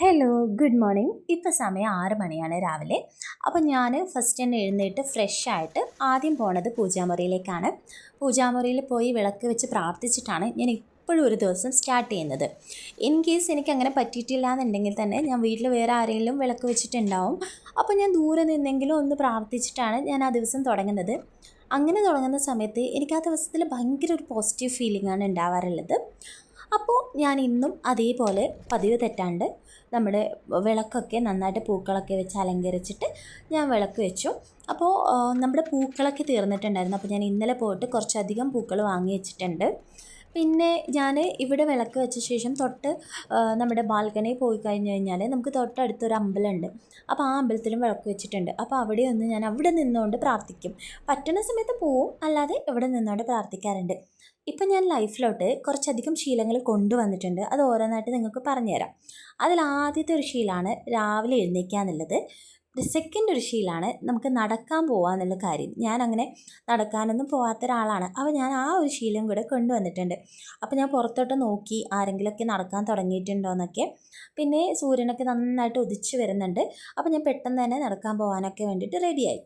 Hello good morning ഇപ്പോൾ സമയം ആറ് മണിയാണ് രാവിലെ. അപ്പോൾ ഞാൻ ഫസ്റ്റ് തന്നെ എഴുന്നേറ്റ് ഫ്രഷ് ആയിട്ട് ആദ്യം പോണത് പൂജാമുറിയിലേക്കാണ്. പൂജാമുറിയിൽ പോയി വിളക്ക് വെച്ച് പ്രാർത്ഥിച്ചിട്ടാണ് ഞാൻ ഇപ്പോഴും ഒരു ദിവസം സ്റ്റാർട്ട് ചെയ്യുന്നത്. ഇൻ കേസ് എനിക്ക് അങ്ങനെ പറ്റിയിട്ടില്ല എന്നുണ്ടെങ്കിൽ തന്നെ ഞാൻ വീട്ടിൽ വേറെ ആരെങ്കിലും വിളക്ക് വെച്ചിട്ടുണ്ടാവും. അപ്പോൾ ഞാൻ ദൂരെ നിന്നെങ്കിലും ഒന്ന് പ്രാർത്ഥിച്ചിട്ടാണ് ഞാൻ ആ ദിവസം തുടങ്ങുന്നത്. അങ്ങനെ തുടങ്ങുന്ന സമയത്ത് എനിക്ക് ആ ദിവസത്തിൽ ഭയങ്കര ഒരു പോസിറ്റീവ് ഫീലിംഗ് ആണ് ഉണ്ടാവാറുള്ളത്. അപ്പോൾ ഞാൻ ഇന്നും അതേപോലെ പതിവ് തെറ്റാണ്ട് നമ്മുടെ വിളക്കൊക്കെ നന്നായിട്ട് പൂക്കളൊക്കെ വെച്ച് അലങ്കരിച്ചിട്ട് ഞാൻ വിളക്ക് വെച്ചു. അപ്പോൾ നമ്മുടെ പൂക്കളൊക്കെ തീർന്നിട്ടുണ്ടായിരുന്നു. അപ്പോൾ ഞാൻ ഇന്നലെ പോയിട്ട് കുറച്ചധികം പൂക്കൾ വാങ്ങി വെച്ചിട്ടുണ്ട്. പിന്നെ ഞാൻ ഇവിടെ വിളക്ക് വെച്ച ശേഷം തൊട്ട് നമ്മുടെ ബാൽക്കണി പോയി കഴിഞ്ഞ് കഴിഞ്ഞാൽ നമുക്ക് തൊട്ടടുത്തൊരു അമ്പലമുണ്ട്. അപ്പോൾ ആ അമ്പലത്തിലും വിളക്ക് വെച്ചിട്ടുണ്ട്. അപ്പോൾ അവിടെ ഒന്ന് ഞാൻ അവിടെ നിന്നുകൊണ്ട് പ്രാർത്ഥിക്കും. പറ്റുന്ന സമയത്ത് പോവും അല്ലാതെ ഇവിടെ നിന്നുകൊണ്ട് പ്രാർത്ഥിക്കാറുണ്ട്. ഇപ്പം ഞാൻ ലൈഫിലോട്ട് കുറച്ചധികം ശീലങ്ങൾ കൊണ്ടുവന്നിട്ടുണ്ട്. അത് ഓരോന്നായിട്ട് നിങ്ങൾക്ക് പറഞ്ഞുതരാം. അതിൽ ആദ്യത്തെ ഒരു ശീലമാണ് രാവിലെ എഴുന്നേക്കുക എന്നുള്ളത് സെക്കൻഡ് ഒരു ശീലമാണ് നമുക്ക് നടക്കാൻ പോകാമെന്നുള്ള കാര്യം. ഞാൻ അങ്ങനെ നടക്കാനൊന്നും പോകാത്ത ഒരാളാണ് അപ്പോൾ ഞാൻ ആ ഒരു ശീലം കൂടെ കൊണ്ടുവന്നിട്ടുണ്ട്. അപ്പോൾ ഞാൻ പുറത്തോട്ട് നോക്കി ആരെങ്കിലുമൊക്കെ നടക്കാൻ തുടങ്ങിയിട്ടുണ്ടോയെന്നൊക്കെ പിന്നെ സൂര്യനൊക്കെ നന്നായിട്ട് ഉദിച്ച് വരുന്നുണ്ട്. അപ്പോൾ ഞാൻ പെട്ടെന്ന് തന്നെ നടക്കാൻ പോകാനൊക്കെ വേണ്ടിയിട്ട് റെഡിയായി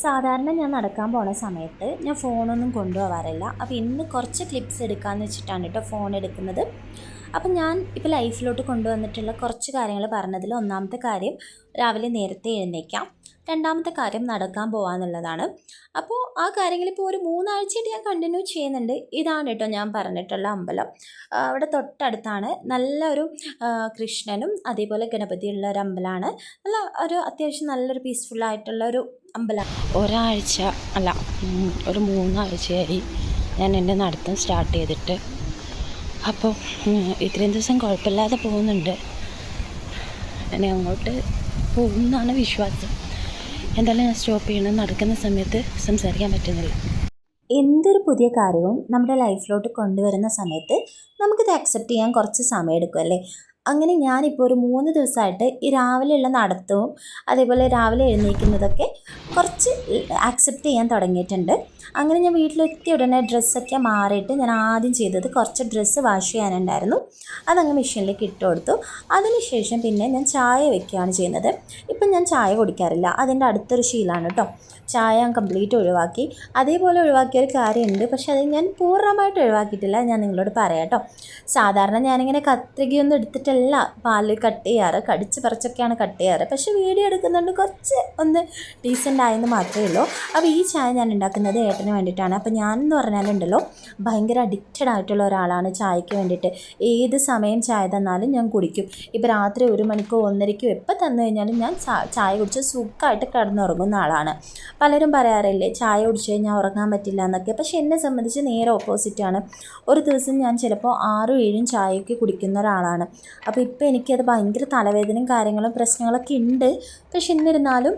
സാധാരണ ഞാൻ നടക്കാൻ പോണ സമയത്ത് ഞാൻ ഫോണൊന്നും കൊണ്ടുപോകാറില്ല അപ്പോൾ ഇന്ന് കുറച്ച് ക്ലിപ്സ് എടുക്കാമെന്ന് വെച്ചിട്ടാണ് കേട്ടോ ഫോൺ എടുക്കുന്നത്. അപ്പം ഞാൻ ഇപ്പോൾ ലൈഫിലോട്ട് കൊണ്ടുവന്നിട്ടുള്ള കുറച്ച് കാര്യങ്ങൾ പറഞ്ഞതിൽ ഒന്നാമത്തെ കാര്യം രാവിലെ നേരത്തെ എഴുന്നേക്കാം. രണ്ടാമത്തെ കാര്യം നടക്കാൻ പോകാന്നുള്ളതാണ് അപ്പോൾ ആ കാര്യങ്ങൾ ഇപ്പോൾ ഒരു മൂന്നാഴ്ചയായിട്ട് ഞാൻ കണ്ടിന്യൂ ചെയ്യുന്നുണ്ട്. ഇതാണ് കേട്ടോ ഞാൻ പറഞ്ഞിട്ടുള്ള അമ്പലം. അവിടെ തൊട്ടടുത്താണ് നല്ലൊരു കൃഷ്ണനും അതേപോലെ ഗണപതിയുള്ള ഒരു അമ്പലമാണ്. നല്ല ഒരു അത്യാവശ്യം നല്ലൊരു പീസ്ഫുള്ളായിട്ടുള്ള ഒരു അമ്പലം. ഒരാഴ്ച അല്ല ഒരു മൂന്നാഴ്ചയായി ഞാൻ എന്റെ നടത്തം സ്റ്റാർട്ട് ചെയ്തിട്ട് അപ്പോൾ ഇത്രയും ദിവസം കുഴപ്പമില്ലാതെ പോകുന്നുണ്ട്. അങ്ങനെ അങ്ങോട്ട് പോകുന്നതാണ് വിശ്വാസം. എന്തായാലും ഞാൻ സ്റ്റോപ്പ് ചെയ്യണം. നടക്കുന്ന സമയത്ത് സംസാരിക്കാൻ പറ്റുന്നില്ല. എന്തൊരു പുതിയ കാര്യവും നമ്മുടെ ലൈഫിലോട്ട് കൊണ്ടുവരുന്ന സമയത്ത് നമുക്കിത് അക്സെപ്റ്റ് ചെയ്യാൻ കുറച്ച് സമയം എടുക്കും അല്ലേ? അങ്ങനെ ഞാനിപ്പോൾ ഒരു മൂന്ന് ദിവസമായിട്ട് ഈ രാവിലെയുള്ള നടത്തവും അതേപോലെ രാവിലെ എഴുന്നേൽക്കുന്നതൊക്കെ കുറച്ച് ആക്സെപ്റ്റ് ചെയ്യാൻ തുടങ്ങിയിട്ടുണ്ട്. അങ്ങനെ ഞാൻ വീട്ടിലെത്തിയ ഉടനെ ഡ്രസ്സൊക്കെ മാറിയിട്ട് ഞാൻ ആദ്യം ചെയ്തത് കുറച്ച് ഡ്രസ്സ് വാഷ് ചെയ്യാനുണ്ടായിരുന്നു. അതങ്ങ് മെഷീനിലേക്ക് ഇട്ട് കൊടുത്തു. അതിനുശേഷം പിന്നെ ഞാൻ ചായ വെക്കുകയാണ് ചെയ്യുന്നത്. ഇപ്പം ഞാൻ ചായ കുടിക്കാറില്ല. അതിന്റെ അടുത്തൊരു ശീലമാണ് കേട്ടോ. ചായ ഞാൻ കംപ്ലീറ്റ് ഒഴിവാക്കി. അതേപോലെ ഒഴിവാക്കിയ ഒരു കാര്യമുണ്ട്. പക്ഷേ അത് ഞാൻ പൂർണമായിട്ട് ഒഴിവാക്കിയിട്ടില്ല. ഞാൻ നിങ്ങളോട് പറയാം കേട്ടോ. സാധാരണ ഞാനിങ്ങനെ കത്രികയൊന്നും എടുത്തിട്ടല്ല പാൽ കട്ട് ചെയ്യാറ് കടിച്ച് പറിച്ചൊക്കെയാണ് കട്ട് ചെയ്യാറ്. പക്ഷെ വീഡിയോ എടുക്കുന്നുണ്ട് കുറച്ച് ഒന്ന് ഡീസന്റ് ആയെന്ന് മാത്രമേ ഉള്ളൂ. അപ്പോൾ ഈ ചായ ഞാൻ ഉണ്ടാക്കുന്നത് ഏട്ടന് വേണ്ടിയിട്ടാണ്. അപ്പോൾ ഞാനെന്ന് പറഞ്ഞാലുണ്ടല്ലോ ഭയങ്കര അഡിക്റ്റഡ് ആയിട്ടുള്ള ഒരാളാണ് ചായക്ക് വേണ്ടിയിട്ട്. ഏത് സമയം ചായ തന്നാലും ഞാൻ കുടിക്കും. ഇപ്പോൾ രാത്രി ഒരു മണിക്കോ ഒന്നരയ്ക്കോ എപ്പോൾ തന്നു കഴിഞ്ഞാലും ഞാൻ ചായ കുടിച്ച് സുഖമായിട്ട് കിടന്നുറങ്ങുന്ന ആളാണ്. പലരും പറയാറില്ലേ ചായ കുടിച്ച് കഴിഞ്ഞാൽ ഉറങ്ങാൻ പറ്റില്ല എന്നൊക്കെ. പക്ഷെ എന്നെ സംബന്ധിച്ച് നേരെ ഓപ്പോസിറ്റാണ് ഒരു ദിവസം ഞാൻ ചിലപ്പോൾ ആറും ഏഴും ചായയൊക്കെ കുടിക്കുന്ന ഒരാളാണ്. അപ്പോൾ ഇപ്പോൾ എനിക്കത് ഭയങ്കര തലവേദനയും കാര്യങ്ങളും പ്രശ്നങ്ങളൊക്കെ ഉണ്ട്. പക്ഷെ എന്നിരുന്നാലും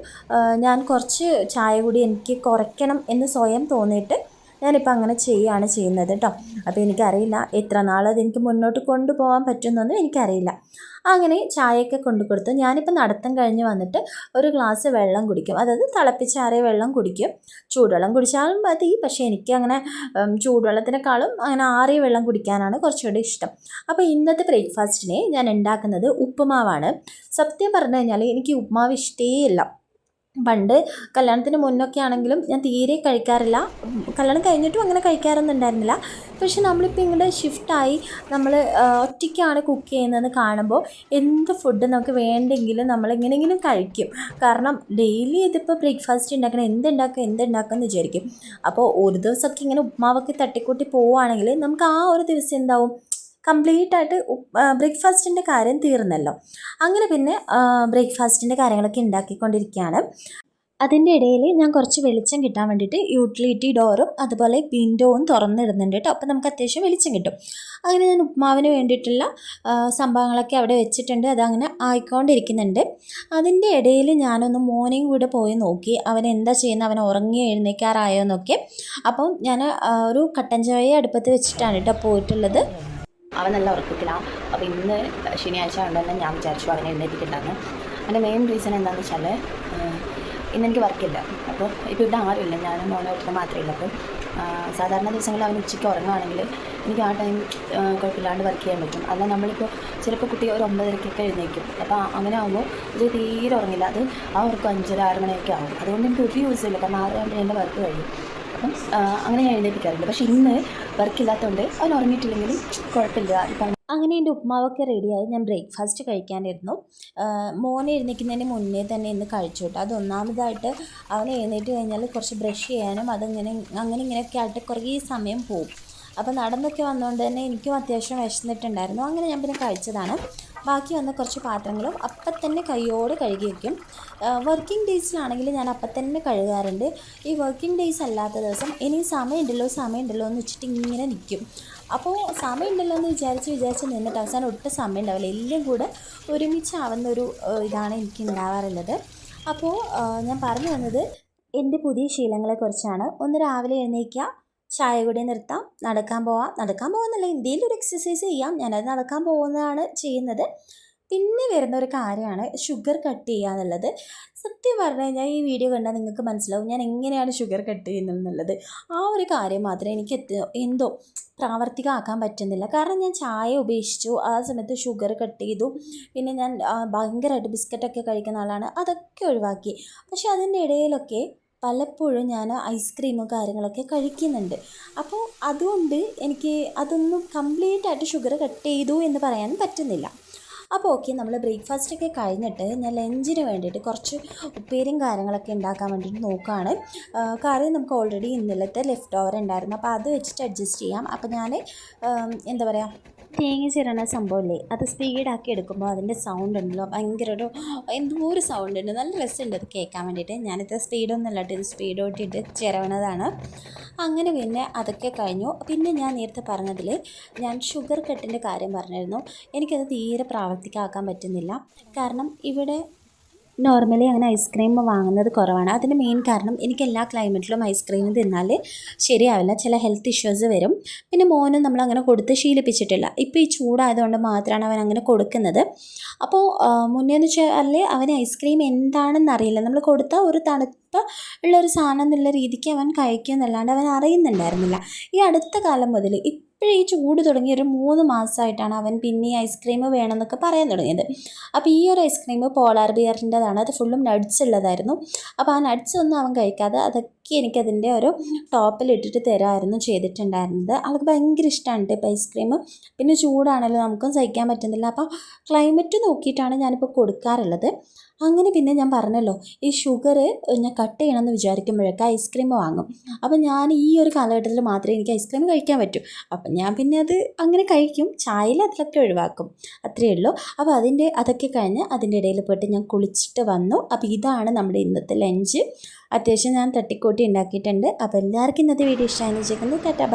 ഞാൻ കുറച്ച് ചായ കൂടി എനിക്ക് കുറയ്ക്കണം എന്ന് സ്വയം തോന്നിയിട്ട് ഞാനിപ്പോൾ അങ്ങനെ ചെയ്യുകയാണ് ചെയ്യുന്നത് കേട്ടോ അപ്പോൾ എനിക്കറിയില്ല എത്ര നാൾ എനിക്ക് മുന്നോട്ട് കൊണ്ടുപോകാൻ പറ്റുമെന്നൊന്നും എനിക്കറിയില്ല. അങ്ങനെ ചായയൊക്കെ കൊണ്ടു കൊടുത്തു ഞാനിപ്പോൾ നടത്തം കഴിഞ്ഞ് വന്നിട്ട് ഒരു ഗ്ലാസ് വെള്ളം കുടിക്കും. അതായത് തിളപ്പിച്ചാറിയ വെള്ളം കുടിക്കും. ചൂടുവെള്ളം കുടിച്ചാലും മതി. പക്ഷേ എനിക്ക് അങ്ങനെ ചൂടുവെള്ളത്തിനേക്കാളും അങ്ങനെ ആറിയ വെള്ളം കുടിക്കാനാണ് കുറച്ചുകൂടി ഇഷ്ടം. അപ്പോൾ ഇന്നത്തെ ബ്രേക്ക്ഫാസ്റ്റിനെ ഞാൻ ഉണ്ടാക്കുന്നത് ഉപ്പുമാവാണ്. സത്യം പറഞ്ഞു കഴിഞ്ഞാൽ എനിക്ക് ഉപ്പുമാവ് ഇഷ്ടേയില്ല. പണ്ട് കല്യാണത്തിന് മുന്നൊക്കെ ആണെങ്കിലും ഞാൻ തീരെ കഴിക്കാറില്ല. കല്യാണം കഴിഞ്ഞിട്ടും അങ്ങനെ കഴിക്കാറൊന്നും ഉണ്ടായിരുന്നില്ല. പക്ഷെ നമ്മളിപ്പോൾ ഇങ്ങോട്ട് ഷിഫ്റ്റായി നമ്മൾ ഒറ്റയ്ക്കാണ് കുക്ക് ചെയ്യുന്നതെന്ന് കാണുമ്പോൾ എന്ത് ഫുഡ് നമുക്ക് വേണ്ടെങ്കിലും നമ്മൾ എങ്ങനെയെങ്കിലും കഴിക്കും. കാരണം ഡെയിലി ഇതിപ്പോൾ ബ്രേക്ക്ഫാസ്റ്റ് ഉണ്ടാക്കണം എന്തുണ്ടാക്കുക എന്തുണ്ടാക്കുക എന്ന് വിചാരിക്കും. അപ്പോൾ ഒരു ദിവസമൊക്കെ ഇങ്ങനെ ഉപ്മാവൊക്കെ തട്ടിക്കൂട്ടി പോവുകയാണെങ്കിൽ നമുക്ക് ആ ഒരു ദിവസം എന്താവും? കംപ്ലീറ്റ് ആയിട്ട് ബ്രേക്ക്ഫാസ്റ്റിന്റെ കാര്യം തീർന്നല്ലോ. അങ്ങനെ പിന്നെ ബ്രേക്ക്ഫാസ്റ്റിന്റെ കാര്യങ്ങളൊക്കെ ഉണ്ടാക്കിക്കൊണ്ടിരിക്കുകയാണ്. അതിന്റെ ഇടയിൽ ഞാൻ കുറച്ച് വെളിച്ചം കിട്ടാൻ വേണ്ടിയിട്ട് യൂട്ടിലിറ്റി ഡോറും അതുപോലെ വിൻഡോവും തുറന്നിടുന്നുണ്ട് കേട്ടോ. അപ്പോൾ നമുക്ക് അത്യാവശ്യം വെളിച്ചം കിട്ടും. അങ്ങനെ ഞാൻ ഉപ്മാവിന് വേണ്ടിയിട്ടുള്ള സംഭവങ്ങളൊക്കെ അവിടെ വെച്ചിട്ടുണ്ട്. അതങ്ങനെ ആയിക്കൊണ്ടിരിക്കുന്നുണ്ട്. അതിന്റെ ഇടയിൽ ഞാനൊന്ന് മോർണിംഗ് കൂടെ പോയി നോക്കി. അവൻ എന്താ ചെയ്യുന്നത് അവൻ ഉറങ്ങി എഴുന്നേക്കാറായോ എന്നൊക്കെ. അപ്പം ഞാൻ ഒരു കട്ടൻ ചായ അടുപ്പത്ത് വെച്ചിട്ടാണ് കേട്ടോ പോയിട്ടുള്ളത്. അവൻ നല്ല ഉറക്കത്തിലാണ് അപ്പോൾ ഇന്ന് ശനിയാഴ്ച കൊണ്ട് തന്നെ ഞാൻ വിചാരിച്ചു അവനെ എഴുന്നേറ്റിട്ടുണ്ടായിരുന്നു അതിന്റെ മെയിൻ റീസൺ എന്താണെന്ന് വെച്ചാൽ ഇന്ന് എനിക്ക് വർക്കില്ല അപ്പോൾ ഇപ്പോൾ ഇവിടെ ആരുമില്ല ഞാനും ഒറ്റ മാത്രമേ ഉള്ളൂ. അപ്പം സാധാരണ ദിവസങ്ങളിൽ അവൻ ഉച്ചയ്ക്ക് ഉറങ്ങുകയാണെങ്കിൽ എനിക്ക് ആ ടൈം കുഴപ്പമില്ലാണ്ട് വർക്ക് ചെയ്യാൻ പറ്റും. അല്ല നമ്മളിപ്പോൾ ചിലപ്പോൾ കുട്ടി ഒരു ഒമ്പതരക്കൊക്കെ എഴുന്നേക്കും അപ്പോൾ അങ്ങനെ ആകുമ്പോൾ ഇത് തീരെ ഉറങ്ങില്ല. അത് ആ ഉറക്കം അഞ്ചര ആറ് മണിയൊക്കെ ആവും. അതുകൊണ്ട് എനിക്ക് ഒരു യൂസ് ഇല്ല. കാരണം ആറ് ആകുമ്പോൾ എന്റെ വർക്ക് കഴിയും. അപ്പം അങ്ങനെ ഞാൻ എഴുന്നേൽപ്പിക്കാറുണ്ട്. പക്ഷെ ഇന്ന് വർക്കില്ലാത്തതുകൊണ്ട് അവൻ ഉറങ്ങിയിട്ടില്ലെങ്കിലും കുഴപ്പമില്ല. ഇപ്പം അങ്ങനെ എന്റെ ഉപ്മാവൊക്കെ റെഡിയായി. ഞാൻ ബ്രേക്ക്ഫാസ്റ്റ് കഴിക്കാനിരുന്നു. മോനെ എഴുന്നേൽക്കുന്നതിന് മുന്നേ തന്നെ ഇന്ന് കഴിച്ചോട്ടെ അത് ഒന്നാമതായിട്ട് അവൻ എഴുന്നേറ്റ് കഴിഞ്ഞാൽ കുറച്ച് ബ്രഷ് ചെയ്യാനും അതങ്ങനെ അങ്ങനെ ഇങ്ങനെയൊക്കെ ആയിട്ട് കുറേ സമയം പോകും അപ്പോൾ നടന്നൊക്കെ വന്നുകൊണ്ട് തന്നെ എനിക്കും അത്യാവശ്യം വിശന്നിട്ടുണ്ടായിരുന്നു. അങ്ങനെ ഞാൻ പിന്നെ കഴിച്ചതാണ്. ബാക്കി വന്ന കുറച്ച് പാത്രങ്ങളും അപ്പം തന്നെ കൈയോടെ കഴുകി വയ്ക്കും വർക്കിംഗ് ഡേയ്സിലാണെങ്കിൽ ഞാൻ അപ്പം തന്നെ കഴുകാറുണ്ട്. ഈ വർക്കിംഗ് ഡേയ്സ് അല്ലാത്ത ദിവസം ഇനി സമയമുണ്ടല്ലോ സമയമുണ്ടല്ലോ എന്ന് വെച്ചിട്ട് ഇങ്ങനെ നിൽക്കും. അപ്പോൾ സമയമുണ്ടല്ലോ എന്ന് വിചാരിച്ച് വിചാരിച്ച് നിന്നിട്ട് അവസാനം ഒട്ടും സമയം ഉണ്ടാവില്ല. എല്ലാം കൂടെ ഒരുമിച്ചാവുന്ന ഒരു ഇതാണ് എനിക്ക് ഉണ്ടാവാറുള്ളത്. അപ്പോൾ ഞാൻ പറഞ്ഞു വന്നത് എന്റെ പുതിയ ശീലങ്ങളെക്കുറിച്ചാണ് ഒന്ന് രാവിലെ എഴുന്നേൽക്കുക ചായ കൂടി നിർത്താം. നടക്കാൻ പോവാം. നടക്കാൻ പോകുന്നില്ല എന്തെങ്കിലും ഒരു എക്സസൈസ് ചെയ്യാം. ഞാനത് നടക്കാൻ പോകുന്നതാണ് ചെയ്യുന്നത്. പിന്നെ വരുന്ന ഒരു കാര്യമാണ് ഷുഗർ കട്ട് ചെയ്യുക എന്നുള്ളത് സത്യം പറഞ്ഞു കഴിഞ്ഞാൽ ഈ വീഡിയോ കണ്ടാൽ നിങ്ങൾക്ക് മനസ്സിലാവും ഞാൻ എങ്ങനെയാണ് ഷുഗർ കട്ട് ചെയ്യുന്നത് എന്നുള്ളത്. ആ ഒരു കാര്യം മാത്രമേ എനിക്ക് എന്തോ പ്രാവർത്തികമാക്കാൻ പറ്റുന്നില്ല. കാരണം ഞാൻ ചായ ഉപേക്ഷിച്ചു. ആ സമയത്ത് ഷുഗർ കട്ട് ചെയ്തു. പിന്നെ ഞാൻ ഭയങ്കരമായിട്ട് ബിസ്ക്കറ്റൊക്കെ കഴിക്കുന്ന ആളാണ്. അതൊക്കെ ഒഴിവാക്കി. പക്ഷേ അതിന്റെ ഇടയിലൊക്കെ പലപ്പോഴും ഞാൻ ഐസ്ക്രീമും കാര്യങ്ങളൊക്കെ കഴിക്കുന്നുണ്ട്. അപ്പോൾ അതുകൊണ്ട് എനിക്ക് അതൊന്നും കംപ്ലീറ്റ് ആയിട്ട് ഷുഗർ കട്ട് ചെയ്തു എന്ന് പറയാൻ പറ്റുന്നില്ല. അപ്പോൾ ഓക്കെ നമ്മൾ ബ്രേക്ക്ഫാസ്റ്റൊക്കെ കഴിഞ്ഞിട്ട് ഞാൻ ലഞ്ചിന് വേണ്ടിയിട്ട് കുറച്ച് ഉപ്പേരിയും കാര്യങ്ങളൊക്കെ ഉണ്ടാക്കാൻ വേണ്ടിയിട്ട് നോക്കുകയാണ് കാര്യം നമുക്ക് ഓൾറെഡി ഇന്നലത്തെ ലെഫ്റ്റ് ഓവർ ഉണ്ടായിരുന്നു. അപ്പോൾ അത് വെച്ചിട്ട് അഡ്ജസ്റ്റ് ചെയ്യാം. അപ്പോൾ ഞാൻ എന്താ പറയുക തേങ്ങ ചിരണ സംഭവമില്ലേ? അത് സ്പീഡാക്കി എടുക്കുമ്പോൾ അതിന്റെ സൗണ്ട് ഉണ്ടല്ലോ. ഭയങ്കര ഒരു എന്തോ ഒരു സൗണ്ട് ഉണ്ട്. നല്ല രസമുണ്ട് അത് കേൾക്കാൻ വേണ്ടിയിട്ട്. ഞാനിത് സ്പീഡൊന്നും അല്ല കേട്ടോ. ഇത് ഓട്ടിയിട്ട് ചിരവണതാണ്. അങ്ങനെ പിന്നെ അതൊക്കെ കഴിഞ്ഞു. പിന്നെ ഞാൻ നേരത്തെ പറഞ്ഞതിൽ ഞാൻ ഷുഗർ കട്ടിന്റെ കാര്യം പറഞ്ഞിരുന്നു. എനിക്കത് തീരെ പ്രാവർത്തികമാക്കാൻ പറ്റുന്നില്ല. കാരണം ഇവിടെ നോർമലി അങ്ങനെ ഐസ്ക്രീം വാങ്ങുന്നത് കുറവാണ്. അതിന് മെയിൻ കാരണം എനിക്ക് എല്ലാ ക്ലൈമറ്റിലും ഐസ്ക്രീം തിന്നാൽ ശരിയാവില്ല. ചില ഹെൽത്ത് ഇഷ്യൂസ് വരും. പിന്നെ മോനും നമ്മൾ അങ്ങനെ കൊടുത്ത് ശീലിപ്പിച്ചിട്ടില്ല. ഇപ്പോൾ ഈ ചൂടായതുകൊണ്ട് മാത്രമാണ് അവൻ അങ്ങനെ കൊടുക്കുന്നത്. അപ്പോൾ മുന്നേ എന്ന് വെച്ചാൽ അവന് ഐസ്ക്രീം എന്താണെന്ന് അറിയില്ല. നമ്മൾ കൊടുത്ത ഒരു തണുപ്പ് ഉള്ള ഒരു സാധനം എന്നുള്ള രീതിക്ക് അവൻ കഴിക്കുമെന്നല്ലാണ്ട് അവൻ അറിയുന്നുണ്ടായിരുന്നില്ല. ഈ അടുത്ത കാലം മുതൽ ഇപ്പോഴും ഈ ചൂട് തുടങ്ങി ഒരു മൂന്ന് മാസമായിട്ടാണ് അവൻ പിന്നെ ഈ ഐസ്ക്രീം വേണമെന്നൊക്കെ പറയാൻ തുടങ്ങിയത്. അപ്പോൾ ഈ ഒരു ഐസ്ക്രീം പോളാർ ബിയറിന്റെതാണ് അത് ഫുള്ളും നട്സ് ഉള്ളതായിരുന്നു. അപ്പോൾ ആ നട്സ് ഒന്നും അവൻ കഴിക്കാതെ അതൊക്കെ എനിക്കതിന്റെ ഒരു ടോപ്പിൽ ഇട്ടിട്ട് തരാമായിരുന്നു ചെയ്തിട്ടുണ്ടായിരുന്നത്. അവൾക്ക് ഭയങ്കര ഇഷ്ടമാണ് ഇപ്പോൾ ഐസ്ക്രീം പിന്നെ ചൂടാണല്ലോ നമുക്കും സഹിക്കാൻ പറ്റുന്നില്ല. അപ്പോൾ ക്ലൈമറ്റ് നോക്കിയിട്ടാണ് ഞാനിപ്പോൾ കൊടുക്കാറുള്ളത്. അങ്ങനെ പിന്നെ ഞാൻ പറഞ്ഞല്ലോ ഈ ഷുഗർ ഞാൻ കട്ട് ചെയ്യണമെന്ന് വിചാരിക്കുമ്പോഴൊക്കെ ഐസ്ക്രീം വാങ്ങും. അപ്പം ഞാൻ ഈ ഒരു കാലഘട്ടത്തിൽ മാത്രമേ എനിക്ക് ഐസ്ക്രീം കഴിക്കാൻ പറ്റൂ. അപ്പം ഞാൻ പിന്നെ അത് അങ്ങനെ കഴിക്കും. ചായയിൽ അതിലൊക്കെ ഒഴിവാക്കും. അത്രയേ ഉള്ളൂ. അപ്പോൾ അതിന്റെ അതൊക്കെ കഴിഞ്ഞ് അതിന്റെ ഇടയിൽ പോയിട്ട് ഞാൻ കുളിച്ചിട്ട് വന്നു. അപ്പോൾ ഇതാണ് നമ്മുടെ ഇന്നത്തെ ലഞ്ച് അത്യാവശ്യം ഞാൻ തട്ടിക്കൂട്ടി ഉണ്ടാക്കിയിട്ടുണ്ട്. അപ്പോൾ എല്ലാവർക്കും ഇന്നത്തെ വീഡിയോ ഇഷ്ടമായെന്ന് വെച്ചേക്കുന്നത് ടാറ്റാ